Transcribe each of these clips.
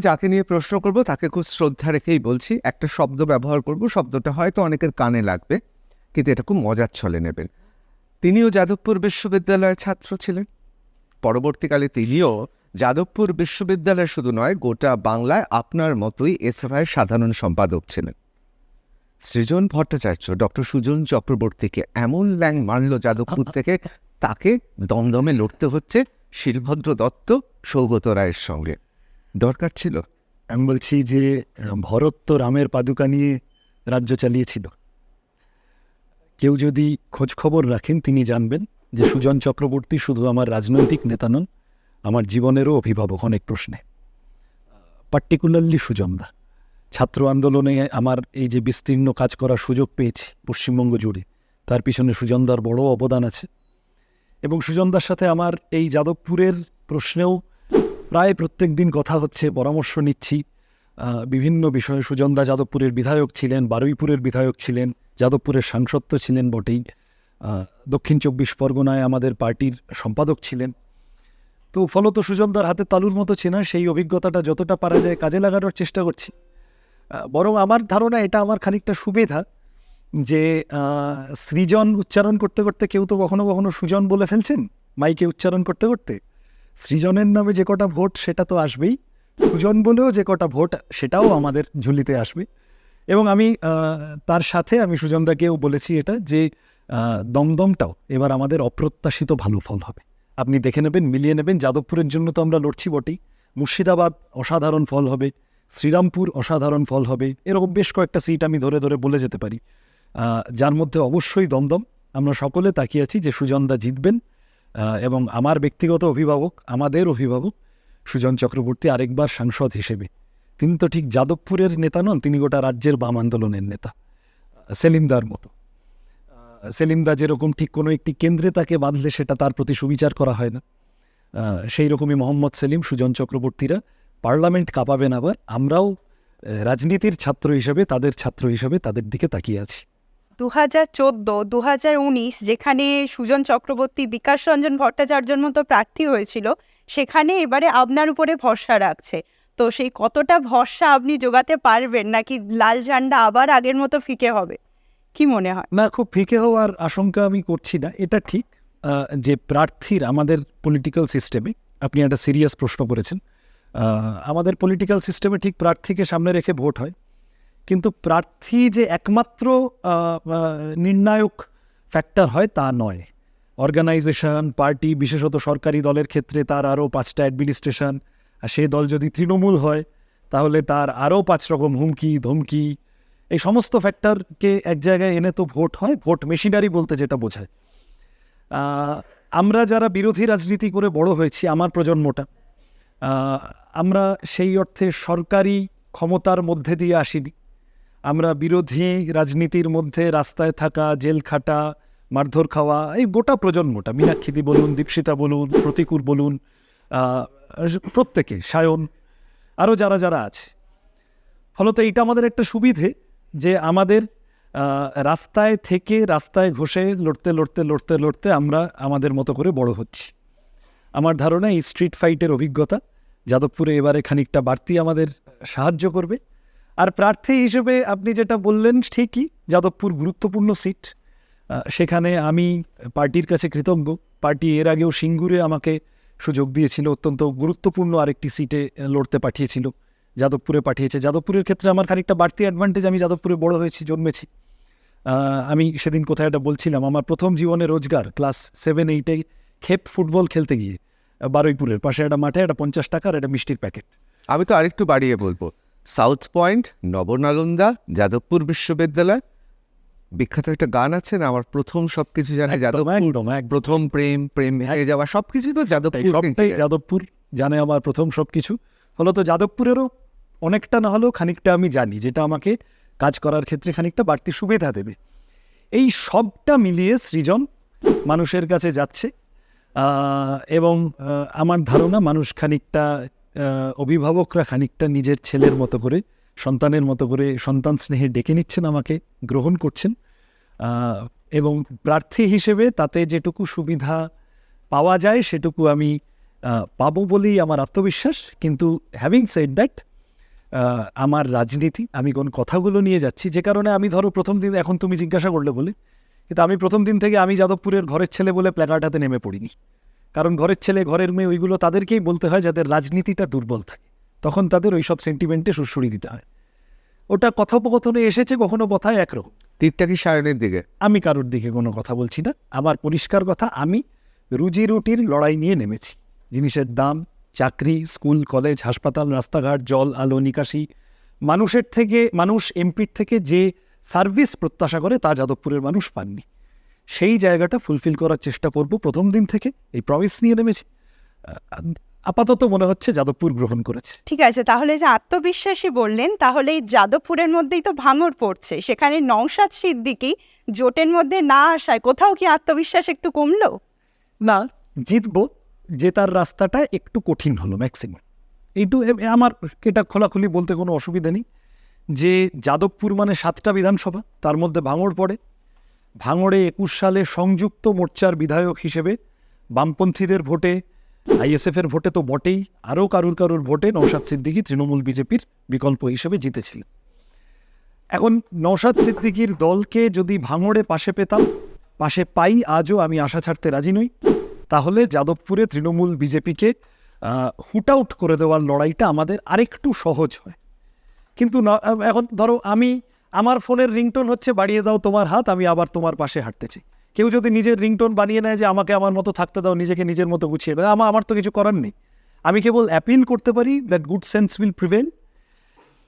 যাকে নিয়ে প্রশ্ন করব, তাকে খুব শ্রদ্ধা রেখেই বলছি, একটা শব্দ ব্যবহার করব, শব্দটা হয়তো অনেকের কানে লাগবে, কিন্তু এটা খুব মজার ছলে নেবেন। তিনিও যাদবপুর বিশ্ববিদ্যালয়ের ছাত্র ছিলেন। পরবর্তীকালে তিনিও যাদবপুর বিশ্ববিদ্যালয় শুধু নয়, গোটা বাংলায় আপনার মতোই এসএফআইয়ের সাধারণ সম্পাদক ছিলেন। সৃজন ভট্টাচার্য, ডক্টর সুজন চক্রবর্তীকে এমন ল্যাং মারল যাদবপুর থেকে, তাকে দমদমে লড়তে হচ্ছে শিলভদ্র দত্ত, সৌগত রায়ের সঙ্গে। দরকার ছিল। আমি বলছি যে, ভরত তো রামের পাদুকা নিয়ে রাজ্য চালিয়েছিল। কেউ যদি খোঁজ খবর রাখেন, তিনি জানবেন যে সুজন চক্রবর্তী শুধু আমার রাজনৈতিক নেতা নন, আমার জীবনেরও অভিভাবক অনেক প্রশ্নে। পার্টিকুলারলি সুজনদা ছাত্র আন্দোলনে আমার এই যে বিস্তীর্ণ কাজ করার সুযোগ পেয়েছি পশ্চিমবঙ্গ জুড়ে, তার পিছনে সুজনদার বড় অবদান আছে। এবং সুজনদার সাথে আমার এই যাদবপুরের প্রশ্নেও প্রায় প্রত্যেক দিন কথা হচ্ছে, পরামর্শ নিচ্ছি। বিভিন্ন বিষয়ে সুজনদা যাদবপুরের বিধায়ক ছিলেন, বারুইপুরের বিধায়ক ছিলেন, যাদবপুরের সাংসদ তো ছিলেন বটেই। দক্ষিণ চব্বিশ পরগনায় আমাদের পার্টির সম্পাদক ছিলেন। তো ফলত সুজনদার হাতে তালুর মতো চেনা, সেই অভিজ্ঞতাটা যতটা পারা যায় কাজে লাগানোর চেষ্টা করছি। বরং আমার ধারণা এটা আমার খানিকটা সুবিধা যে সৃজন উচ্চারণ করতে করতে কেউ তো কখনো কখনো সুজন বলে ফেলছেন, মাইকে উচ্চারণ করতে করতে। সৃজনের নামে যে কটা ভোট সেটা তো আসবেই। সুজন বলেও যে কটা ভোট সেটাও আমাদের ঝুলিতে আসবে। এবং আমি তার সাথে আমি সুজনদাকেও বলেছি এটা যে দমদমটাও এবার আমাদের অপ্রত্যাশিত ভালো ফল হবে। আপনি দেখে নেবেন, মিলিয়ে নেবেন, যাদবপুরের জন্য তো আমরা লড়ছি বটেই। মুর্শিদাবাদ অসাধারণ ফল হবে, শ্রীরামপুর অসাধারণ ফল হবে, এরকম বেশ কয়েকটা সিট আমি ধরে ধরে বলে যেতে পারি। যার মধ্যে অবশ্যই দমদম। আমরা সকলে তাকিয়ে আছি যে সুজনদা জিতবেন। এবং আমার ব্যক্তিগত অভিভাবক, আমাদের অভিভাবক সুজন চক্রবর্তী আরেকবার সাংসদ হিসেবে। তিনি তো ঠিক যাদবপুরের নেতা নন, তিনি গোটা রাজ্যের বাম আন্দোলনের নেতা, সেলিমদার মতো। সেলিমদা যেরকম ঠিক কোনো একটি কেন্দ্রে তাকে বাঁধলে সেটা তার প্রতি সুবিচার করা হয় না। সেই রকমই মোহাম্মদ সেলিম, সুজন চক্রবর্তীরা পার্লামেন্ট কাঁপাবেন আবার। আমরাও রাজনীতির ছাত্র হিসেবে, তাদের ছাত্র হিসেবে তাদের দিকে তাকিয়ে আছি। দু হাজার চোদ্দ দু হাজার উনিশ যেখানে সুজন চক্রবর্তী, বিকাশ রঞ্জন ভট্টাচার্যের মতো প্রার্থী হয়েছিল, সেখানে এবারে আপনার উপরে ভরসা রাখছে। তো সেই কতটা ভরসা আপনি জোগাতে পারবেন নাকি লাল ঝান্ডা আবার আগের মতো ফিকে হবে? কি মনে হয়? না, খুব ফিকে হওয়ার আশঙ্কা আমি করছি না। এটা ঠিক যে প্রার্থীর আমাদের পলিটিক্যাল সিস্টেমে আপনি একটা সিরিয়াস প্রশ্ন করেছেন। আমাদের পলিটিক্যাল সিস্টেমে ঠিক প্রার্থীকে সামনে রেখে ভোট হয়। কিন্তু প্রার্থী যে একমাত্র নির্ণায়ক ফ্যাক্টর হয় তা নয়। অর্গানাইজেশন পার্টি বিশেষত সরকারি দলের ক্ষেত্রে তার আরও পাঁচটা অ্যাডমিনিস্ট্রেশন আর সেই দল যদি তৃণমূল হয়, তাহলে তার আরও পাঁচ রকম হুমকি, ধমকি, এই সমস্ত ফ্যাক্টরকে এক জায়গায় এনে তো ভোট হয়, ভোট মেশিনারি বলতে যেটা বোঝায়। আমরা যারা বিরোধী রাজনীতি করে বড় হয়েছি, আমার প্রজন্মটা আমরা সেই অর্থে সরকারি ক্ষমতার মধ্যে দিয়ে আসিনি। আমরা বিরোধী রাজনীতির মধ্যে রাস্তায় থাকা, জেল খাটা, মারধর খাওয়া, এই গোটা প্রজন্মটা মীনাক্ষীদি বলুন, দীপশিতা বলুন, প্রতিকূর বলুন প্রত্যেকে, সায়ন আরও যারা যারা আছে। ফলত এইটা আমাদের একটা সুবিধে যে আমাদের রাস্তায় থেকে রাস্তায় ঘষে লড়তে লড়তে লড়তে লড়তে আমরা আমাদের মতো করে বড় হচ্ছি। আমার ধারণা এই স্ট্রিট ফাইটের অভিজ্ঞতা, যাদবপুরে এবারে খানিকটা বাড়তি আমাদের সাহায্য করবে। আর প্রার্থী হিসেবে আপনি যেটা বললেন ঠিকই, যাদবপুর গুরুত্বপূর্ণ সিট সেখানে আমি পার্টির কাছে কৃতজ্ঞ। পার্টি এর আগেও সিঙ্গুরে আমাকে সুযোগ দিয়েছিল, অত্যন্ত গুরুত্বপূর্ণ আরেকটি সিটে লড়তে পাঠিয়েছিল, যাদবপুরে পাঠিয়েছে। যাদবপুরের ক্ষেত্রে আমার খানিকটা বাড়তি অ্যাডভান্টেজ আমি যাদবপুরে বড় হয়েছি, জন্মেছি। আমি সেদিন কোথায় একটা বলছিলাম, আমার প্রথম জীবনে রোজগার ক্লাস সেভেন এইটে খেপ ফুটবল খেলতে গিয়ে, বারুইপুরের, পাশে একটা মাঠে, একটা পঞ্চাশ টাকার, একটা মিষ্টির প্যাকেট আমি তো আরেকটু বাড়িয়ে বলব সাউথ পয়েন্ট নবনালন্দা যাদবপুর বিশ্ববিদ্যালয়। বিখ্যাত একটা গান আছে না আমার প্রথম সবকিছু জানে যাদবপুর। প্রথম প্রেম প্রেম হয়ে যাওয়া সবকিছু তো যাদবপুর সবটাই যাদবপুর জানে আমার প্রথম সব কিছু তো যাদবপুরেরও অনেকটা না হলেও খানিকটা আমি জানি যেটা আমাকে কাজ করার ক্ষেত্রে খানিকটা বাড়তি সুবিধা দেবে। এই সবটা মিলিয়ে সৃজন মানুষের কাছে যাচ্ছে এবং আমার ধারণা মানুষ খানিকটা অভিভাবকরা খানিকটা নিজের ছেলের মতো করে, সন্তানের মতো করে সন্তান স্নেহে ডেকে নিচ্ছেন আমাকে, গ্রহণ করছেন। এবং প্রার্থী হিসেবে তাতে যেটুকু সুবিধা পাওয়া যায় সেটুকু আমি পাবো বলেই আমার আত্মবিশ্বাস। কিন্তু হ্যাভিং সেড দ্যাট আমার রাজনীতি, আমি কোন কথাগুলো নিয়ে যাচ্ছি, যে কারণে আমি ধরো প্রথম দিন, এখন তুমি জিজ্ঞাসা করলে বলে, কিন্তু আমি প্রথম দিন থেকে আমি যাদবপুরের ঘরের ছেলে বলে প্ল্যাকার্ড হাতে নেমে পড়িনি। কারণ ঘরের ছেলে ঘরের মেয়ে ওইগুলো তাদেরকেই বলতে হয় যাদের রাজনীতিটা দুর্বল থাকে। তখন তাদের ওই সব সেন্টিমেন্টে সুরসুরি দিতে হয়। ওটা কথোপকথনে এসেছে কখনো কথায় একরকম। তীরটা কি সায়নের দিকে? আমি কারোর দিকে কোনো কথা বলছি না। আমার পরিষ্কার কথা আমি রুজি রুটির লড়াই নিয়ে নেমেছি। জিনিসের দাম চাকরি স্কুল কলেজ হাসপাতাল রাস্তাঘাট জল আলো নিকাশি। মানুষের থেকে মানুষ এমপির থেকে যে সার্ভিস প্রত্যাশা করে তা যাদবপুরের মানুষ পাননি। সেই জায়গাটা ফুলফিল করার চেষ্টা করব প্রথম দিন থেকে। এই প্রমিস নিয়ে নেমেছি। আপাতত মনে হচ্ছে যাদবপুর গ্রহণ করেছে। ঠিক আছে তাহলে যে আত্মবিশ্বাসী বললেন তাহলে এই যাদবপুরের মধ্যেই তো ভাঙড় পড়ছে। সেখানে নৌসাদ সিদ্দিকি জোটের মধ্যে না আসায় কোথাও কি আত্মবিশ্বাস একটু কমলো? না জিতবো জেতার রাস্তাটা একটু কঠিন হলো ম্যাক্সিমাম এইটু আমার এটা খোলাখুলি বলতে কোনো অসুবিধা নেই। যে যাদবপুর মানে সাতটা বিধানসভা তার মধ্যে ভাঙড় পড়ে। ভাঙড়ে একুশ সালে সংযুক্ত মোর্চার বিধায়ক হিসেবে বামপন্থীদের ভোটে, আইএসএফের ভোটে তো বটেই, আরও কারুর কারুর ভোটে নৌসাদ সিদ্দিকি তৃণমূল বিজেপির বিকল্প হিসেবে জিতেছিলেন। এখন নৌসাদ সিদ্দিকির দলকে যদি ভাঙড়ে পাশে পেতাম, পাশে পাই আজও আমি আশা ছাড়তে রাজি নই। তাহলে যাদবপুরে তৃণমূল বিজেপিকে হুট আউট করে দেওয়ার লড়াইটা আমাদের আরেকটু সহজ হয়। কিন্তু এখন ধরো আমি আমার ফোনের রিংটোন হচ্ছে, বাড়িয়ে দাও তোমার হাত, আমি আবার তোমার পাশে হাঁটতে চাই কেউ যদি নিজের রিংটোন বানিয়ে নেয় যে, আমাকে আমার মতো থাকতে দাও, নিজেকে নিজের মতো গুছিয়ে দাও। আমার আমার তো কিছু করার নেই। আমি কেবল অ্যাপিল করতে পারি, that good sense will prevail.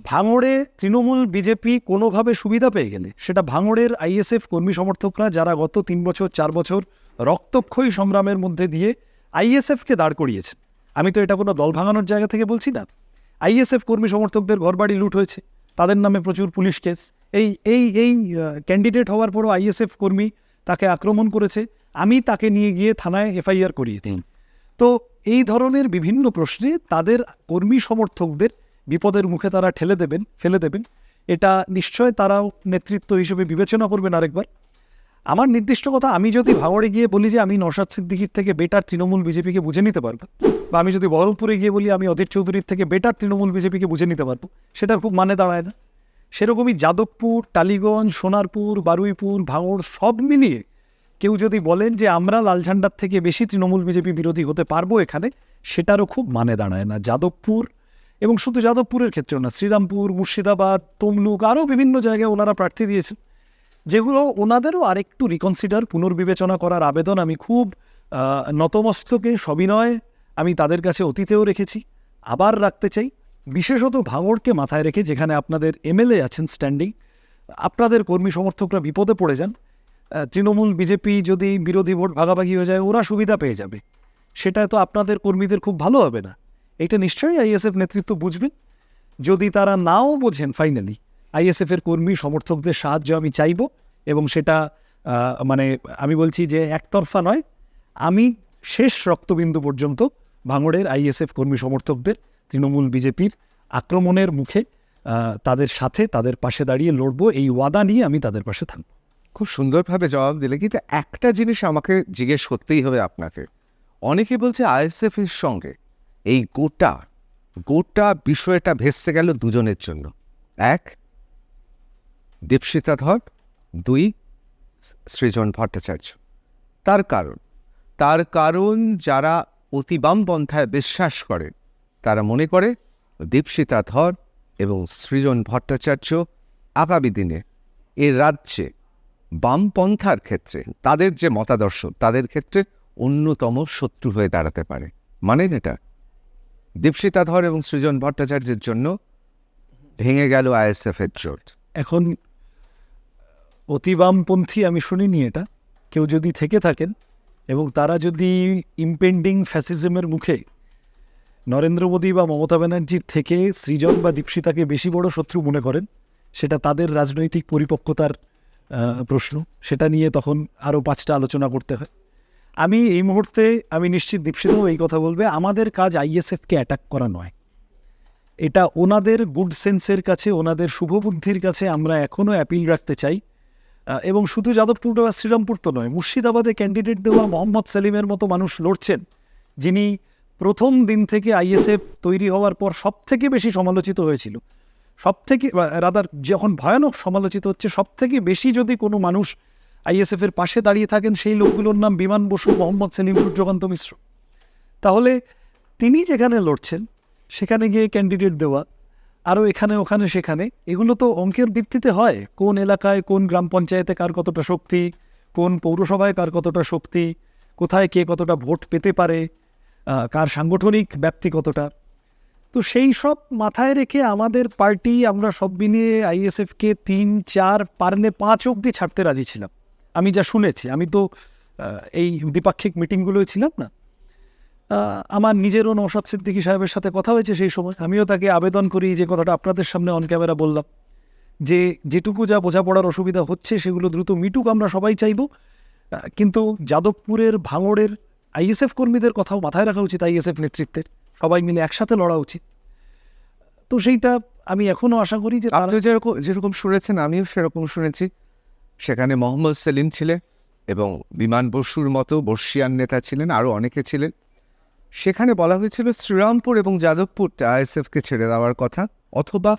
ভাঙড়ে তৃণমূল বিজেপি কোনোভাবে সুবিধা পেয়ে গেলে, সেটা ভাঙড়ের আইএসএফ কর্মী সমর্থকরা যারা গত তিন বছর, চার বছর রক্তক্ষয়ী সংগ্রামের মধ্যে দিয়ে আইএসএফকে দাঁড় করিয়েছে আমি তো এটা কোনো দল ভাঙানোর জায়গা থেকে বলছি না। আইএসএফ কর্মী সমর্থকদের ঘরবাড়ি লুট হয়েছে। তাদের নামে প্রচুর পুলিশ কেস। এই এই এই ক্যান্ডিডেট হওয়ার পরও আইএসএফ কর্মী তাকে আক্রমণ করেছে। আমি তাকে নিয়ে গিয়ে থানায় এফআইআর করিয়েছি তো এই ধরনের বিভিন্ন প্রশ্নে তাদের কর্মী সমর্থকদের বিপদের মুখে তারা ঠেলে দেবেন ফেলে দেবেন। এটা নিশ্চয় তারাও নেতৃত্ব হিসেবে বিবেচনা করবেন আরেকবার। আমার নির্দিষ্ট কথা আমি যদি ভাঙড়ে গিয়ে বলি যে আমি নসাদ সিদ্দিকির থেকে বেটার তৃণমূল বিজেপিকে বুঝে নিতে পারব, বা আমি যদি বহরমপুরে গিয়ে বলি আমি অধীর চৌধুরীর থেকে বেটার তৃণমূল বিজেপিকে বুঝে নিতে পারব সেটার খুব মানে দাঁড়ায় না। সেরকমই যাদবপুর, টালিগঞ্জ, সোনারপুর, বারুইপুর, ভাঙড় সব মিলিয়ে কেউ যদি বলেন যে আমরা লাল ঝান্ডার থেকে বেশি তৃণমূল বিজেপি বিরোধী হতে পারব এখানে, সেটারও খুব মানে দাঁড়ায় না। যাদবপুর এবং শুধু যাদবপুরের ক্ষেত্রেও না, শ্রীরামপুর, মুর্শিদাবাদ, তমলুক, আরও বিভিন্ন জায়গায় ওনারা প্রার্থী দিয়েছেন। যেগুলো ওনাদেরও আরেকটু রিকনসিডার পুনর্বিবেচনা করার আবেদন আমি খুব নতমস্তকে সবিনয় আমি তাদের কাছে অতীতেও রেখেছি। আবার রাখতে চাই, বিশেষত ভাঙড়কে মাথায় রেখে যেখানে আপনাদের এমএলএ আছেন স্ট্যান্ডিং আপনাদের কর্মী সমর্থকরা বিপদে পড়ে যান। তৃণমূল, বিজেপি যদি বিরোধী ভোট ভাগাভাগি হয়ে যায়, ওরা সুবিধা পেয়ে যাবে। সেটা তো আপনাদের কর্মীদের খুব ভালো হবে না। এটা নিশ্চয়ই আইএসএফ নেতৃত্ব বুঝবেন যদি তারা নাও বোঝেন ফাইনালি আইএসএফের কর্মী সমর্থকদের সাহায্য আমি চাইব এবং সেটা মানে আমি বলছি যে একতরফা নয়, আমি শেষ রক্তবিন্দু পর্যন্ত ভাঙড়ের আইএসএফ কর্মী সমর্থকদের, তৃণমূল বিজেপির আক্রমণের মুখে তাদের সাথে, তাদের পাশে দাঁড়িয়ে লড়বো, এই ওয়াদা নিয়ে আমি তাদের পাশে থাকব। খুব সুন্দরভাবে জবাব দিলে, কিন্তু একটা জিনিস আমাকে জিজ্ঞেস করতেই হবে আপনাকে। অনেকে বলছে আইএসএফ এর সঙ্গে এই গোটা গোটা বিষয়টা ভেসে গেল দুজনের জন্য। এক দীপশিতা ধর, দুই, সৃজন ভট্টাচার্য। তার কারণ তার কারণ যারা অতি বামপন্থায় বিশ্বাস করে, তারা মনে করে দীপশিতা ধর এবং সৃজন ভট্টাচার্য আগামী দিনে এ রাজ্যে বামপন্থার ক্ষেত্রে তাদের যে মতাদর্শ, তাদের ক্ষেত্রে অন্যতম শত্রু হয়ে দাঁড়াতে পারে। মানেন এটা? দীপশিতা ধর এবং সৃজন ভট্টাচার্যের জন্য ভেঙে গেল আইএসএফ এর জোট। এখন অতি বামপন্থী আমি শুনিনি এটা। কেউ যদি থেকে থাকেন এবং তারা যদি ইম্পেন্ডিং ফ্যাসিজমের মুখে নরেন্দ্র মোদী বা মমতা ব্যানার্জির থেকে সৃজন বা দীপশিতাকে বেশি বড় শত্রু মনে করেন, সেটা তাদের রাজনৈতিক পরিপক্কতার প্রশ্ন। সেটা নিয়ে তখন আরও পাঁচটা আলোচনা করতে হয়। আমি এই মুহূর্তে, আমি নিশ্চিত দীপশিতাও এই কথা বলবে, আমাদের কাজ আইএসএফকে অ্যাটাক করা নয়। এটা ওনাদের গুড সেন্সের কাছে, ওনাদের শুভবুদ্ধির কাছে আমরা এখনও অ্যাপিল রাখতে চাই। এবং শুধু যাদবপুর বা শ্রীরামপুর তো নয়, মুর্শিদাবাদে ক্যান্ডিডেট দেওয়া মোহাম্মদ সেলিমের মতো মানুষ লড়ছেন, যিনি প্রথম দিন থেকে আইএসএফ তৈরি হওয়ার পর সব থেকে বেশি সমালোচিত হয়েছিল। সব থেকে রাদার যখন ভয়ানক সমালোচিত হচ্ছে সব থেকে বেশি যদি কোনো মানুষ আইএসএফের পাশে দাঁড়িয়ে থাকেন, সেই লোকগুলোর নাম বিমান বসু, মোহাম্মদ সেলিম, সূর্যকান্ত মিশ্র। তাহলে তিনি যেখানে লড়ছেন, সেখানে গিয়ে ক্যান্ডিডেট দেওয়া আরও এখানে, ওখানে, সেখানে। এগুলো তো অঙ্কের ভিত্তিতে হয়। কোন এলাকায়, কোন গ্রাম পঞ্চায়েতে কার কতটা শক্তি? কোন পৌরসভায় কার কতটা শক্তি? কোথায় কে কতটা ভোট পেতে পারে? কার সাংগঠনিক ব্যাপ্তি কতটা? তো সেই সব মাথায় রেখে আমাদের পার্টি আমরা সব মিলিয়ে আইএসএফকে তিন, চার পারলে পাঁচ অব্দি ছাড়তে রাজি ছিলাম। আমি যা শুনেছি, আমি তো এই দ্বিপাক্ষিক মিটিংগুলোয় ছিলাম না। আমার নিজেরও নৌসাদ সিদ্দিকী সাহেবের সাথে কথা হয়েছে সেই সময়। আমিও তাকে আবেদন করি যে কথাটা আপনাদের সামনে অন ক্যামেরা বললাম। যে যেটুকু যা বোঝাপড়ার অসুবিধা হচ্ছে সেগুলো দ্রুত মিটুক, আমরা সবাই চাইব। কিন্তু যাদবপুরের ভাঙড়ের আইএসএফ কর্মীদের কথাও মাথায় রাখা উচিত, আইএসএফ নেতৃত্বের। সবাই মিলে একসাথে লড়া উচিত। তো সেইটা আমি এখনও আশা করি যে আপনি যেরকম যেরকম শুনেছেন, আমিও সেরকম শুনেছি। সেখানে মোহাম্মদ সেলিম ছিলেন এবং বিমান বসুর মতো বর্ষিয়ান নেতা ছিলেন আরও অনেকে ছিলেন। সেখানে বলা হয়েছিল শ্রীরামপুর এবং যাদবপুরটা আইএসএফকে ছেড়ে দেওয়ার কথা অথবা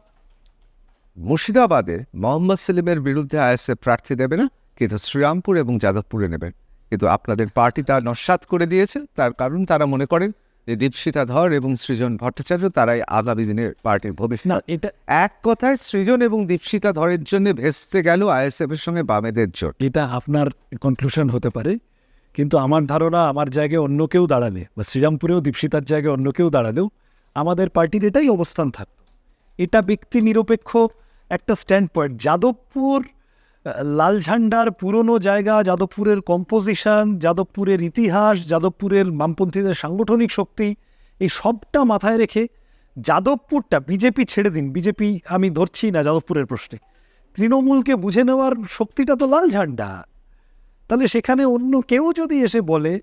মুর্শিদাবাদে মোহাম্মদ সেলিমের বিরুদ্ধে আইএসএফ প্রার্থী দেবে না কিন্তু শ্রীরামপুর এবং যাদবপুরে নেবেন কিন্তু আপনাদের পার্টি তা নস্বাত করে দিয়েছে তার কারণ তারা মনে করেন যে দীপশিতা ধর এবং সৃজন ভট্টাচার্য তারাই আগামী দিনের পার্টির ভবিষ্যৎ। না এটা এক কথায় সৃজন এবং দীপশিতা ধরের জন্য ভেস্তে গেল আইএসএফ এর সঙ্গে বামেদের জোট। এটা আপনার কনক্লুশন হতে পারে। কিন্তু আমার ধারণা আমার জায়গায় অন্য কেউ দাঁড়ালে বা শ্রীরামপুরেও দীপশিতার জায়গায় অন্য কেউ দাঁড়ালেও আমাদের পার্টির এটাই অবস্থান থাকতো। এটা ব্যক্তি নিরপেক্ষ একটা স্ট্যান্ড পয়েন্ট যাদবপুর লাল ঝান্ডার পুরনো জায়গা, যাদবপুরের কম্পোজিশন যাদবপুরের ইতিহাস, যাদবপুরের বামপন্থীদের সাংগঠনিক শক্তি, এই সবটা মাথায় রেখে যাদবপুরটা বিজেপি ছেড়ে দিন। বিজেপি আমি ধরছি না যাদবপুরের প্রশ্নে। তৃণমূলকে বুঝে নেওয়ার শক্তিটা তো লাল ঝান্ডা। তাহলে সেখানে অন্য কেউ যদি এসে বলে,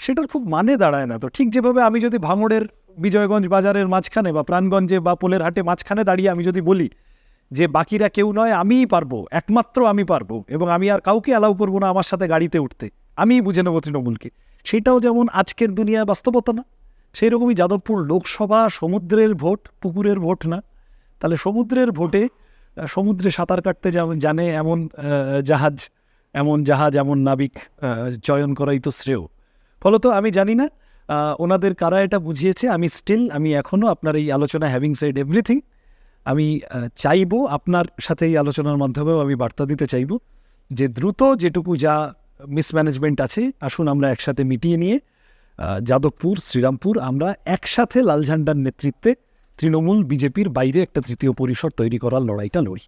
সেটার খুব মানে দাঁড়ায় না তো। ঠিক যেভাবে আমি যদি ভাঙড়ের, বিজয়গঞ্জ বাজারের মাঝখানে বা প্রাণগঞ্জে বা পোলের হাটে মাঝখানে দাঁড়িয়ে আমি যদি বলি যে, বাকিরা কেউ নয়, আমিই পারব, একমাত্র আমি পারব এবং আমি আর কাউকে অ্যালাউ করব না আমার সাথে গাড়িতে উঠতে, আমিই বুঝে নেব তৃণমূলকে। সেটাও যেমন আজকের দুনিয়ায় বাস্তবতা না সেই রকমই যাদবপুর লোকসভা সমুদ্রের ভোট, পুকুরের ভোট না। তাহলে সমুদ্রের ভোটে সমুদ্রে সাঁতার কাটতে যেমন জানে এমন জাহাজ এমন জাহাজ, এমন নাবিক চয়ন করাই তো শ্রেয়। ফলত আমি জানি না ওনাদের কারা এটা বুঝিয়েছে, আমি স্টিল আমি এখনও আপনার এই আলোচনা হ্যাভিং সাইড এভরিথিং আমি চাইব আপনার সাথে এই আলোচনার মাধ্যমেও আমি বার্তা দিতে চাইব যে দ্রুত যেটুকু যা মিসম্যানেজমেন্ট আছে, আসুন আমরা একসাথে মিটিয়ে নিয়ে যাদবপুর, শ্রীরামপুর আমরা একসাথে লাল ঝান্ডার নেতৃত্বে তৃণমূল, বিজেপির বাইরে একটা তৃতীয় পরিসর তৈরি করার লড়াইটা লড়ি।